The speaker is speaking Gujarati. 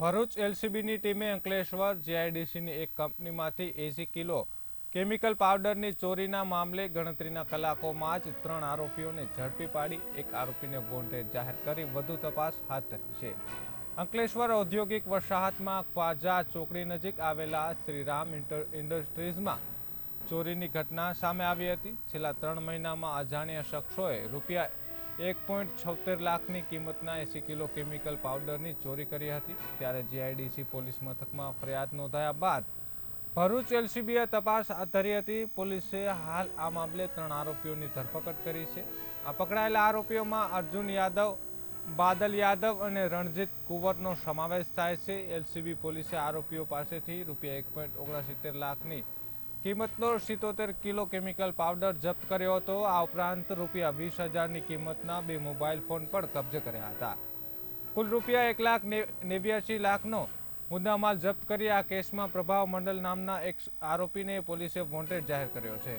ભરૂચ એલસીબીની ટીમે અંકલેશ્વર જીઆઈડીસીની એક કંપનીમાંથી એસી કિલો કેમિકલ પાવડરની ચોરીના મામલે ગણતરીના કલાકોમાં જ ત્રણ આરોપીઓને ઝડપી પાડી, એક આરોપીને વોન્ટેડ જાહેર કરી વધુ તપાસ હાથ ધરી છે. અંકલેશ્વર ઔદ્યોગિક વસાહતમાં ખ્વાજા ચોકડી નજીક આવેલા શ્રીરામ ઇન્ડસ્ટ્રીઝમાં ચોરીની ઘટના સામે આવી હતી. છેલ્લા ત્રણ મહિનામાં અજાણ્યા શખ્સોએ રૂપિયા એક પોઈન્ટ છોતેર લાખની કિંમતના એસી કિલો કેમિકલ પાવડરની ચોરી કરી હતી, ત્યારે જીઆઈડીસી પોલીસ મથકમાં ફરિયાદ નોંધાયા બાદ ભરૂચ એલસીબીએ તપાસ હાથ ધરી હતી. પોલીસે હાલ આ મામલે ત્રણ આરોપીઓની ધરપકડ કરી છે. આ પકડાયેલા આરોપીઓમાં અર્જુન યાદવ, બાદલ યાદવ અને રણજીત કુંવરનો સમાવેશ થાય છે. એલસીબી પોલીસે આરોપીઓ પાસેથી રૂપિયા એક પોઈન્ટ ઓગણસિત્તેર લાખની કિંમતનો સિત્તોતેર કિલો કેમિકલ પાવડર જપ્ત કર્યો હતો. આ ઉપરાંત રૂપિયા વીસ હજારની કિંમતના બે મોબાઈલ ફોન પણ કબજે કર્યા હતા. કુલ રૂપિયા એક લાખ નેવ્યાસી લાખનો મુદ્દામાલ જપ્ત કરી આ કેસમાં પ્રભાવ મંડલ નામના એક આરોપીને પોલીસે વોન્ટેડ જાહેર કર્યો છે.